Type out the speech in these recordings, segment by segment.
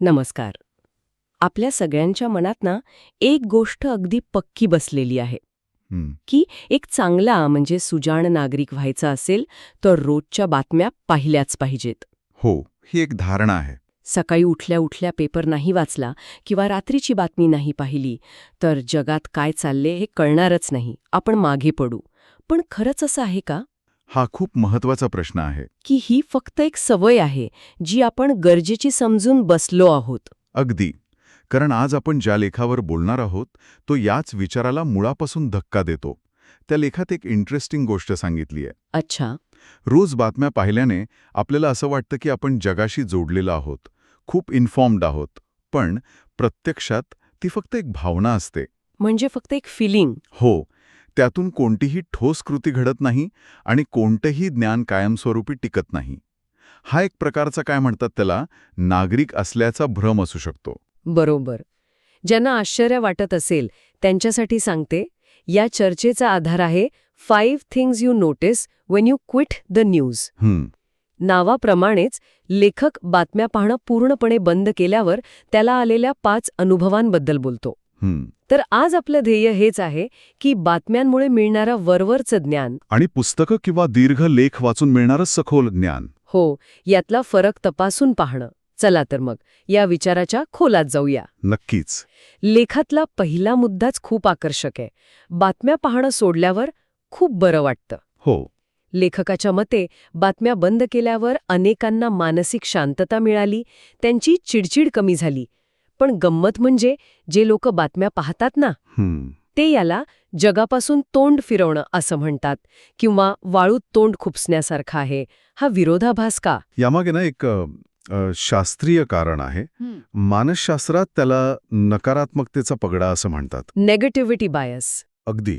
नमस्कार. आपल्या सगळ्यांच्या मनात ना एक गोष्ट अगदी पक्की बसलेली आहे. हं, की एक चांगला म्हणजे सुजाण नागरिक व्हायचा असेल तर रोजच्या बातम्या पाहिल्याच पाहिजेत. हो ही एक धारणा आहे. सकाळी उठल्या उठल्या पेपर नाही वाचला किंवा रात्रीची बातमी नाही पाहिली तर जगात काय चालले हे कळणारच नाही. आपण मागे पडू. पण खरंच असं आहे का? हा खूप महत्त्वाचा प्रश्न आहे. की ही फक्त एक सवय आहे जी आपण गरजेची समजून बसलो आहोत. अगदी. कारण आज आपण ज्या लेखावर बोलणार आहोत तो याच विचाराला मुळापासून धक्का देतो. त्या लेखात एक इंटरेस्टिंग गोष्ट सांगितली आहे. अच्छा. रोज बातम्या पाहिल्याने आपल्याला असं वाटतं की आपण जगाशी जोडलेलो आहोत खूप इन्फॉर्म्ड आहोत पण प्रत्यक्षात ती फक्त एक भावना असते. म्हणजे फक्त एक फिलिंग हो. त्यातून कोणतीही ठोस कृती घडत नाही आणि कोणतंही ज्ञान कायमस्वरूपी टिकत नाही. हा एक प्रकारचा काय म्हणतात त्याला नागरिक असल्याचा भ्रम असू शकतो. बरोबर. ज्यांना आश्चर्य वाटत असेल त्यांच्यासाठी सांगते या चर्चेचा आधार आहे five things you notice when you quit the news नावाप्रमाणेच लेखक बातम्या पाहणं पूर्णपणे बंद केल्यावर त्याला आलेल्या पाच अनुभवांबद्दल बोलतो. तर आज आपलं ध्येय हेच आहे की बातम्यांमुळे मिळणारं वरवरचं ज्ञान. आणि पुस्तकं किंवा दीर्घ लेख वाचून मिळणारं सखोल ज्ञान. हो यातला फरक तपासून पाहणं. चला तर मग या विचाराच्या खोलात जाऊया. नक्कीच. लेखातला पहिला मुद्दाच खूप आकर्षक आहे. बातम्या पाहणं सोडल्यावर खूप बरं वाटतं. हो. लेखकाच्या मते बातम्या बंद केल्यावर अनेकांना मानसिक शांतता मिळाली त्यांची चिडचिड कमी झाली पण गंमत म्हणजे जे लोक बातम्या पाहतात ना हं, ते याला जगापासून तोंड फिरवणं असं म्हणतात किंवा वाळूत तोंड खुपसण्यासारखं आहे. हा विरोधाभास का? यामागे ना एक शास्त्रीय कारण आहे. मानसशास्त्रात त्याला नकारात्मकतेचा पगडा असं म्हणतात. नेगटिव्हिटी बायस अगदी.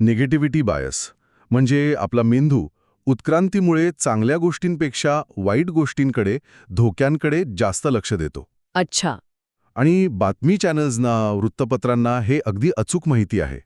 निगेटिव्हिटी बायस म्हणजे आपला मेंदू उत्क्रांतीमुळे चांगल्या गोष्टींपेक्षा वाईट गोष्टींकडे धोक्यांकडे जास्त लक्ष देतो. अच्छा. आणि बातमी चॅनल्सना वृत्तपत्रांना हे अगदी अचूक माहिती आहे.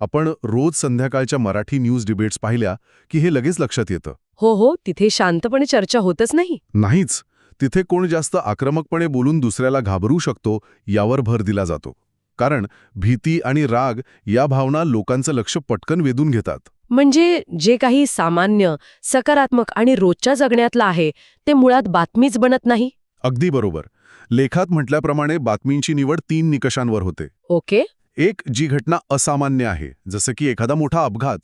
आपण रोज संध्याकाळच्या मराठी न्यूज डिबेट्स पाहिल्या की हे लगेच लक्षात येतं. हो हो तिथे शांतपणे चर्चा होतच नाही. नाहीच. तिथे कोण जास्त आक्रमकपणे बोलून दुसऱ्याला घाबरू शकतो यावर भर दिला जातो. कारण भीती आणि राग या भावना लोकांचं लक्ष पटकन वेधून घेतात. म्हणजे जे काही सामान्य सकारात्मक आणि रोजच्या जगण्यातलं आहे ते मुळात बातमीच बनत नाही? अगदी बरोबर. लेखात म्हटल्याप्रमाणे बातमींची निवड तीन निकषांवर होते. ओके. एक जी घटना असामान्य आहे जसं की एखादा मोठा अपघात.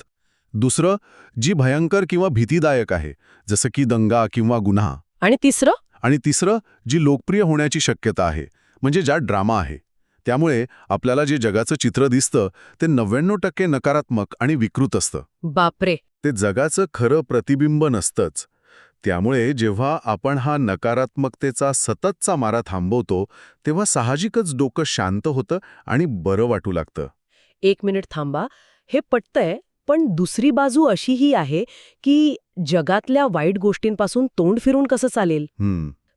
दुसरं जी भयंकर किंवा भीतीदायक आहे जसं की दंगा किंवा गुन्हा. आणि तिसरं? आणि तिसरं जी लोकप्रिय होण्याची शक्यता आहे म्हणजे ज्यात ड्रामा आहे. त्यामुळे आपल्याला जे जगाचं चित्र दिसतं ते नव्याण्णव टक्के नकारात्मक आणि विकृत असतं. बापरे. ते जगाचं खरं प्रतिबिंब नसतंच. त्यामुळे जेव्हा आपण हा नकारात्मकतेचा सततचा मारा थांबवतो तेव्हा साहजिकच डोकं शांत होतं आणि बरं वाटू लागतं. एक मिनिट थांबा. हे पटतंय पण दुसरी बाजू अशीही आहे की जगातल्या वाईट गोष्टींपासून तोंड फिरून कसं चालेल?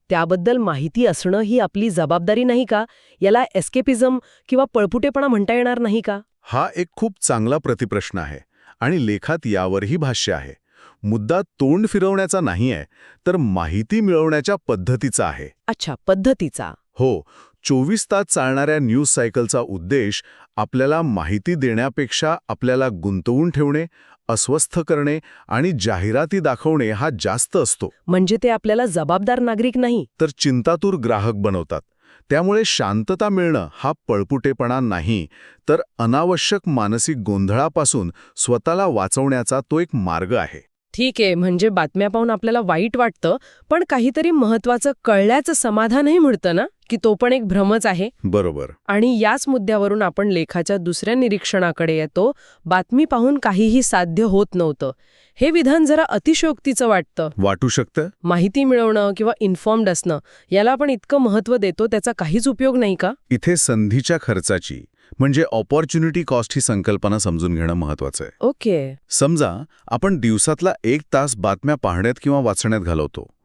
त्याबद्दल माहिती असणं ही आपली जबाबदारी नाही का? याला एस्केपिझम किंवा पळपुटेपणा म्हणता येणार नाही का? हा एक खूप चांगला प्रतिप्रश्न आहे आणि लेखात यावरही भाष्य आहे. मुद्दा तोंड फिरवण्याचा नाही आहे तर माहिती मिळवण्याच्या पद्धतीचा आहे. अच्छा पद्धतीचा. हो चोवीस तास चालणाऱ्या न्यूज सायकलचा उद्देश आपल्याला माहिती देण्यापेक्षा आपल्याला गुंतवून ठेवणे अस्वस्थ करणे आणि जाहिराती दाखवणे हा जास्त असतो. म्हणजे ते आपल्याला जबाबदार नागरिक नाही? तर चिंतातूर ग्राहक बनवतात. त्यामुळे शांतता मिळणं हा पळपुटेपणा नाही तर अनावश्यक मानसिक गोंधळापासून स्वतःला वाचवण्याचा तो एक मार्ग आहे. ठीक आहे म्हणजे बातम्या पाहून आपल्याला वाईट वाटतं पण काहीतरी महत्वाचं कळल्याचं समाधानही मिळतं ना की तो पण एक भ्रमच आहे. बरोबर. आणि याच मुद्द्यावरून आपण लेखाच्या दुसऱ्या निरीक्षणाकडे येतो बातमी पाहून काहीही साध्य होत नव्हतं. हे विधान जरा अतिशयोक्तीचं वाटतं. वाटू शकतं? माहिती मिळवणं किंवा इन्फॉर्म्ड असणं याला आपण इतकं महत्त्व देतो त्याचा काहीच उपयोग नाही का? इथे संधीच्या खर्चाची. म्हणजे ऑपॉर्च्युनिटी कॉस्ट ही संकल्पना समजून घेणं महत्वाचं आहे. ओके. समजा आपण दिवसातला एक तास बातम्या पाहण्यात किंवा वाचण्यात घालवतो.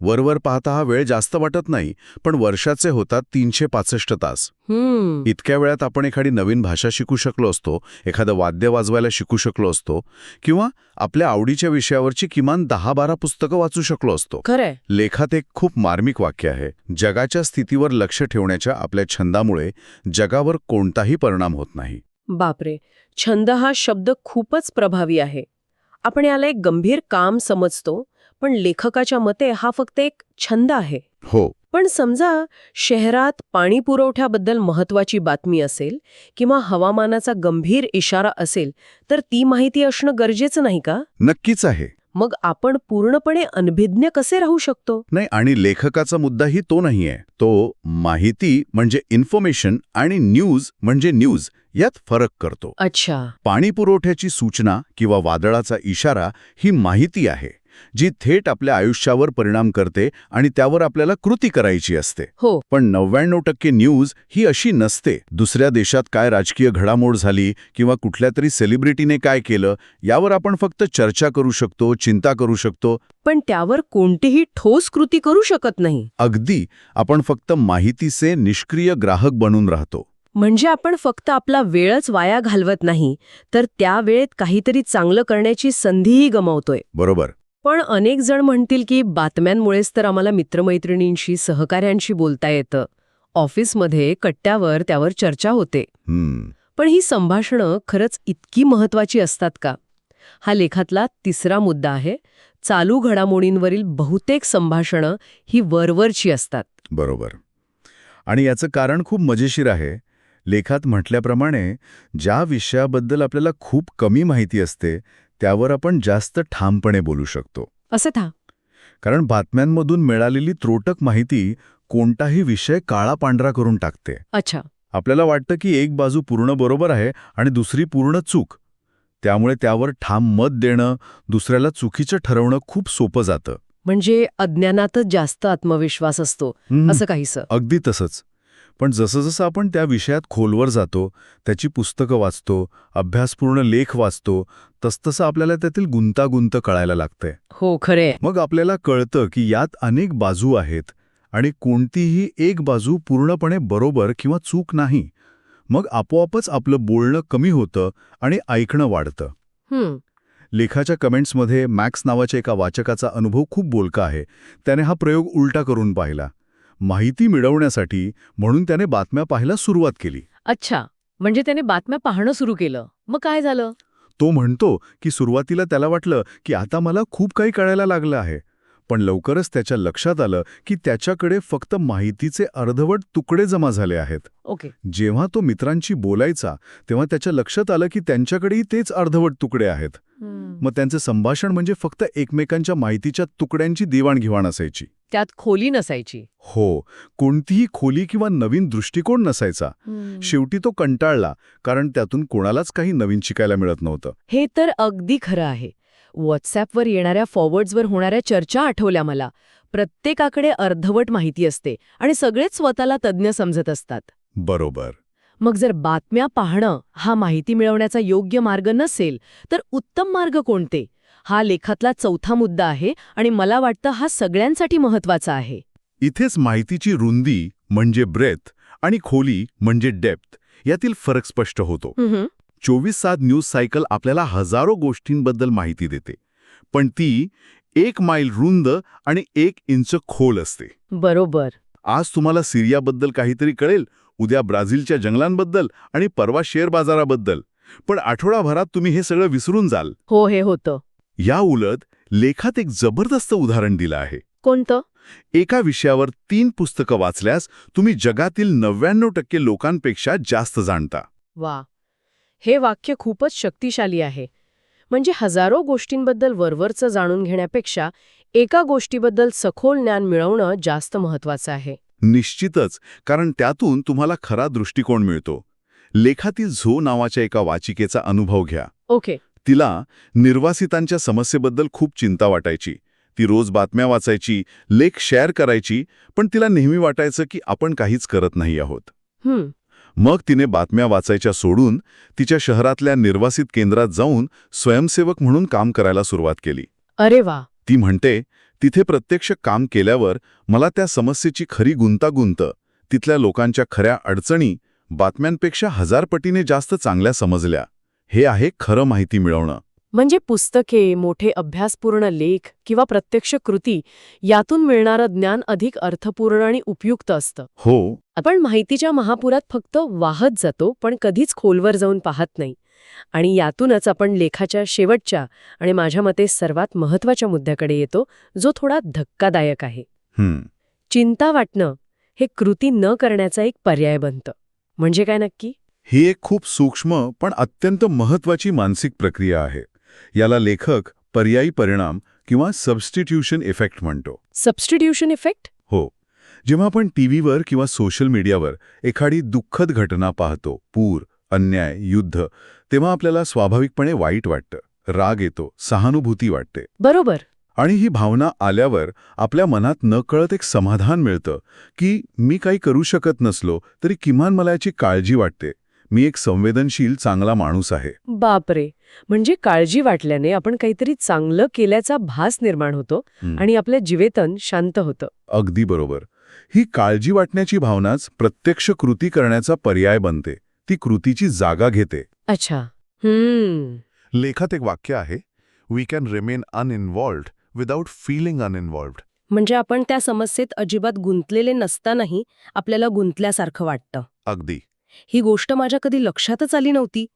वरवर पाहता हा वेळ जास्त वाटत नाही पण वर्षाचे होतात तीनशे पासष्ट तास. इतक्या वेळात आपण एखादी नवीन भाषा शिकू शकलो असतो एखादं वाद्य वाजवायला शिकू शकलो असतो किंवा आपल्या आवडीच्या विषयावरची किमान दहा बारा पुस्तकं वाचू शकलो असतो. लेखात एक खूप मार्मिक वाक्य आहे. जगाच्या स्थितीवर लक्ष ठेवण्याच्या आपल्या छंदामुळे जगावर कोणताही परिणाम होत नाही. बापरे! छंद हा शब्द खूपच प्रभावी आहे. आपण याला एक गंभीर काम समजतो पण लेखकाच्या मते हा फक्त एक छंद आहे. हो. पण समजा शहरात पाणी पुरवठ्याबद्दल महत्वाची बातमी असेल किंवा हवामानाचा गंभीर इशारा असेल तर ती माहिती असणं गरजेचं नाही का? नक्कीच आहे. मग आपण पूर्णपणे अनभिज्ञ कसे राहू शकतो? नाही आणि लेखकाचा मुद्दाही तो नाहीये. तो माहिती म्हणजे इन्फॉर्मेशन आणि न्यूज म्हणजे न्यूज यात फरक करतो. अच्छा. पाणी पुरवठ्याची सूचना किंवा वादळाचा इशारा ही माहिती आहे. जी थेट आपल्या आयुष्यावर परिणाम करते आणि त्यावर आपल्याला कृती करायची असते. हो. पण नव्याण्णव टक्के न्यूज ही अशी नसते. दुसऱ्या देशात काय राजकीय घडामोड झाली किंवा कुठल्या तरी सेलिब्रिटीने काय केलं यावर आपण फक्त चर्चा करू शकतो चिंता करू शकतो. पण त्यावर कोणतीही ठोस कृती करू शकत नाही. अगदी आपण फक्त माहितीचे निष्क्रिय ग्राहक बनून राहतो. म्हणजे आपण फक्त आपला वेळच वाया घालवत नाही तर त्या वेळेत काहीतरी चांगलं करण्याची संधीही गमावतोय. बरोबर. पण अनेक जण म्हणतील की बातम्यांमुळेच तर आम्हाला मित्रमैत्रिणींशी सहकाऱ्यांशी बोलता येतं. ऑफिसमध्ये कट्ट्यावर त्यावर चर्चा होते. पण ही संभाषणं खरंच इतकी महत्वाची असतात का? हा लेखातला तिसरा मुद्दा आहे. चालू घडामोडींवरील बहुतेक संभाषणं ही वरवरची असतात. बरोबर. आणि याचं कारण खूप मजेशीर आहे. लेखात म्हटल्याप्रमाणे ज्या विषयाबद्दल आपल्याला खूप कमी माहिती असते त्यावर आपण जास्त ठामपणे बोलू शकतो. असं था कारण बातम्यांमधून मिळालेली त्रोटक माहिती कोणताही विषय काळा पांढरा करून टाकते. अच्छा. आपल्याला वाटतं की एक बाजू पूर्ण बरोबर आहे आणि दुसरी पूर्ण चूक. त्यामुळे त्यावर ठाम मत देणं दुसऱ्याला चुकीचं ठरवणं खूप सोपं जातं. म्हणजे अज्ञानातच जास्त आत्मविश्वास असतो. असं काहीसं. अगदी तसंच. पण जसं जसं आपण त्या विषयात खोलवर जातो त्याची पुस्तकं वाचतो अभ्यासपूर्ण लेख वाचतो तसतसं आपल्याला त्यातील गुंतागुंत कळायला लागते हो खरे मग आपल्याला कळतं की यात अनेक बाजू आहेत आणि कोणतीही एक बाजू पूर्णपणे बरोबर किंवा चूक नाही. मग आपोआपच आपलं बोलणं कमी होतं आणि ऐकणं वाढतं. लेखाच्या कमेंट्समध्ये मॅक्स नावाच्या एका वाचकाचा अनुभव खूप बोलका आहे. त्याने हा प्रयोग उलटा करून पाहिला. माहिती मिळवण्यासाठी म्हणून त्याने बातम्या पाहायला सुरुवात केली. अच्छा म्हणजे त्याने बातम्या पाहणं सुरू केलं. मग काय झालं? तो म्हणतो की सुरुवातीला त्याला वाटलं की आता मला खूप काही कळायला लागलं आहे. पण लवकरच त्याच्या लक्षात आलं की त्याच्याकडे फक्त माहितीचे अर्धवट तुकडे जमा झाले आहेत. ओके. जेव्हा तो मित्रांशी बोलायचा तेव्हा त्याच्या लक्षात आलं की त्यांच्याकडेही तेच अर्धवट तुकडे आहेत. मग त्यांचे संभाषण म्हणजे फक्त एकमेकांच्या माहितीच्या तुकड्यांची देवाणघेवाण असायची. त्यात खोली नसायची. हो कोणतीही खोली किंवा नवीन दृष्टिकोन नसायचा. शेवटी तो कंटाळला कारण त्यातून कोणालाच काही नवीन शिकायला मिळत नव्हतं. हे तर अगदी खरं आहे. व्हॉट्सॲपवर येणाऱ्या फॉरवर्ड्सवर होणाऱ्या चर्चा आठवल्या मला. प्रत्येकाकडे अर्धवट माहिती असते आणि सगळेच स्वतःला तज्ज्ञ समजत असतात. बरोबर. मग जर बातम्या पाहणं हा माहिती मिळवण्याचा योग्य मार्ग नसेल तर उत्तम मार्ग कोणते? हा लेखातला चौथा मुद्दा आहे आणि मला वाटतं हा सगळ्यांसाठी महत्त्वाचा आहे. इथेच माहितीची रुंदी म्हणजे ब्रेथ आणि खोली म्हणजे डेप्थ यातील फरक स्पष्ट होतो. चोवीस सात न्यूज सायकल आपल्याला हजारो गोष्टींबद्दल माहिती देते. पण ती एक मैल रुंद आणि एक इंच खोल असते. बरोबर. आज तुम्हाला सिरियाबद्दल काहीतरी कळेल उद्या ब्राझीलच्या जंगलांबद्दल आणि परवा शेअर बाजाराबद्दल. पण आठवडाभरात तुम्ही हे सगळं विसरून जाल. हो हे होतं. या उलट लेखात एक जबरदस्त उदाहरण दिलं आहे. कोणतं? एका विषयावर तीन पुस्तकं वाचल्यास तुम्ही जगातील नव्याण्णव टक्के लोकांपेक्षा जास्त जाणता. वा. हे वाक्य खूपच शक्तिशाली आहे. म्हणजे हजारो गोष्टींबद्दल वरवरचं जाणून घेण्यापेक्षा एका गोष्टीबद्दल सखोल ज्ञान मिळवणं जास्त महत्वाचं आहे. निश्चितच कारण त्यातून तुम्हाला खरा दृष्टिकोन मिळतो. लेखातील झो नावाच्या एका वाचिकेचा अनुभव घ्या. ओके. तिला निर्वासितांच्या समस्येबद्दल खूप चिंता वाटायची. ती रोज बातम्या वाचायची लेख शेअर करायची पण तिला नेहमी वाटायचं की आपण काहीच करत नाही आहोत. मग तिने बातम्या वाचायच्या सोडून तिच्या शहरातल्या निर्वासित केंद्रात जाऊन स्वयंसेवक म्हणून काम करायला सुरुवात केली. अरे वा! ती म्हणते तिथे प्रत्यक्ष काम केल्यावर मला त्या समस्येची खरी गुंतागुंत तिथल्या लोकांच्या खऱ्या अडचणी बातम्यांपेक्षा हजार पटीने जास्त चांगल्या समजल्या. हे आहे खरं माहिती मिळवणं. म्हणजे पुस्तके मोठे अभ्यासपूर्ण लेख किंवा प्रत्यक्ष कृती यातून मिळणारं ज्ञान अधिक अर्थपूर्ण आणि उपयुक्त असतं. हो. आपण माहितीच्या महापुरात फक्त वाहत जातो पण कधीच खोलवर जाऊन पाहत नाही. आणि यातूनच आपण लेखाच्या शेवटच्या आणि माझ्या मते सर्वात महत्त्वाच्या मुद्द्याकडे येतो जो थोडा धक्कादायक आहे. चिंता वाटणं हे कृती न करण्याचा एक पर्याय बनतं. म्हणजे काय नक्की? ही एक खूप सूक्ष्म पण अत्यंत महत्वाची मानसिक प्रक्रिया आहे. याला लेखक पर्यायी परिणाम किंवा सबस्टिट्यूशन इफेक्ट म्हणतो. सबस्टिट्यूशन इफेक्ट हो. जेव्हा आपण टीव्हीवर किंवा सोशल मीडियावर एखादी दुःखद घटना पाहतो पूर अन्याय युद्ध तेव्हा आपल्याला स्वाभाविकपणे वाईट वाटतं राग येतो सहानुभूती वाटते. बरोबर. आणि ही भावना आल्यावर आपल्या मनात नकळत एक समाधान मिळतं की मी काही करू शकत नसलो तरी किमान मला याची काळजी वाटते. मी एक संवेदनशील चांगला माणूस आहे. बापरे! म्हणजे काळजी वाटल्याने आपण काहीतरी चांगलं केल्याचा भास निर्माण होतो. आणि आपलं जीवेतन शांत होतं. अगदी बरोबर. ही काळजी वाटण्याची भावनाच प्रत्यक्ष कृती करण्याचा पर्याय बनते. ती कृतीची जागा घेते. अच्छा. हम्म. लेखात एक वाक्य आहे we can remain uninvolved without feeling uninvolved म्हणजे आपण त्या समस्येत अजिबात गुंतलेले नसतानाही आपल्याला गुंतल्यासारखं वाटतं. अगदी. ही गोष्ट माझ्या कधी लक्षातच आली नव्हती.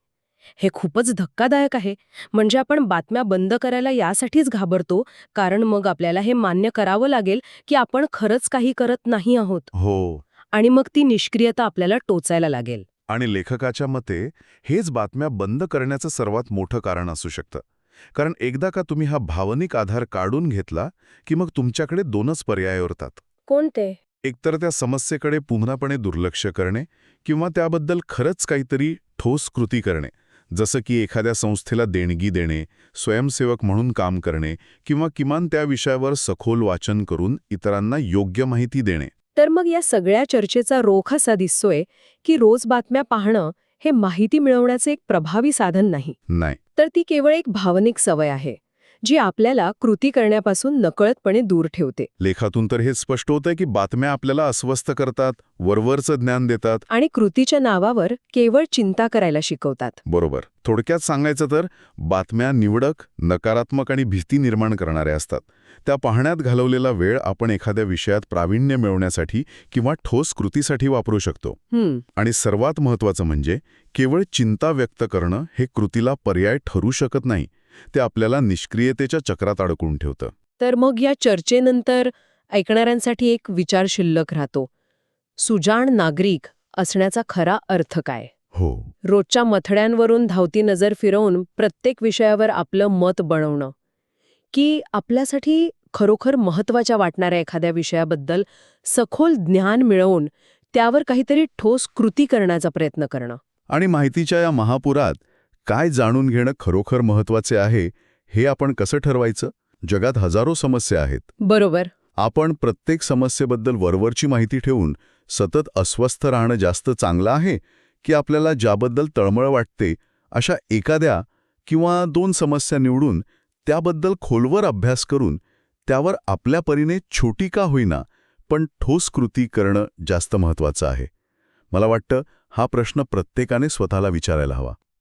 हे खूपच धक्कादायक आहे. म्हणजे आपण बातम्या बंद करायला यासाठीच घाबरतो कारण मग आपल्याला हे मान्य करावं लागेल की आपण खरंच काही करत नाही आहोत. हो. आणि मग ती निष्क्रियता आपल्याला टोचायला लागेल. आणि लेखकाच्या मते हेच बातम्या बंद करण्याचं सर्वात मोठं कारण असू शकतं. कारण एकदा का तुम्ही हा भावनिक आधार काढून घेतला की मग तुमच्याकडे दोनच पर्याय उरतात. कोणते? एकतर त्या समस्येकडे पूर्णपणे दुर्लक्ष करणे किंवा त्याबद्दल खरंच काहीतरी ठोस कृती करणे जसं की एखाद्या संस्थेला देणगी देणे स्वयंसेवक म्हणून काम करणे किंवा किमान त्या विषयावर सखोल वाचन करून इतरांना योग्य माहिती देणे. तर मग या सगळ्या चर्चेचा रोख असा दिसतोय की रोज बातम्या पाहणं हे माहिती मिळवण्याचे एक प्रभावी साधन नाही. नाही. तर ती केवळ एक भावनिक सवय आहे. जी आपल्याला कृती करण्यापासून नकळतपणे दूर ठेवते. लेखातून तर हे स्पष्ट होतंय की बातम्या आपल्याला अस्वस्थ करतात वरवरचं ज्ञान देतात. आणि कृतीच्या नावावर केवळ चिंता करायला शिकवतात. बरोबर. थोडक्यात सांगायचं तर बातम्या निवडक नकारात्मक आणि भीती निर्माण करणाऱ्या असतात. त्या पाहण्यात घालवलेला वेळ आपण एखाद्या विषयात प्रावीण्य मिळवण्यासाठी किंवा ठोस कृतीसाठी वापरू शकतो. आणि सर्वात महत्त्वाचं म्हणजे केवळ चिंता व्यक्त करणं हे कृतीला पर्याय ठरू शकत नाही. ते आपल्याला निष्क्रियतेच्या चक्रात अडकून ठेवतं. तर मग या चर्चेनंतर ऐकणाऱ्यांसाठी एक विचार शिल्लक राहतो. सुजाण नागरिक असण्याचा खरा अर्थ काय? हो. रोजच्या मथड्यांवरून धावती नजर फिरवून प्रत्येक विषयावर आपलं मत बनवणं. की आपल्यासाठी खरोखर महत्त्वाच्या वाटणाऱ्या एखाद्या विषयाबद्दल सखोल ज्ञान मिळवून त्यावर काहीतरी ठोस कृती करण्याचा प्रयत्न करणं. आणि माहितीच्या या महापुरात काय जाणून घेणं खरोखर महत्त्वाचे आहे हे आपण कसं ठरवायचं? जगात हजारो समस्या आहेत. बरोबर. आपण प्रत्येक समस्येबद्दल वरवरची माहिती ठेवून सतत अस्वस्थ राहणं जास्त चांगलं आहे की आपल्याला ज्याबद्दल तळमळ वाटते अशा एखाद्या किंवा दोन समस्या निवडून त्याबद्दल खोलवर अभ्यास करून त्यावर आपल्या परीने छोटी का होईना पण ठोस कृती करणं जास्त महत्त्वाचं आहे. मला वाटतं हा प्रश्न प्रत्येकाने स्वतःला विचारायला हवा.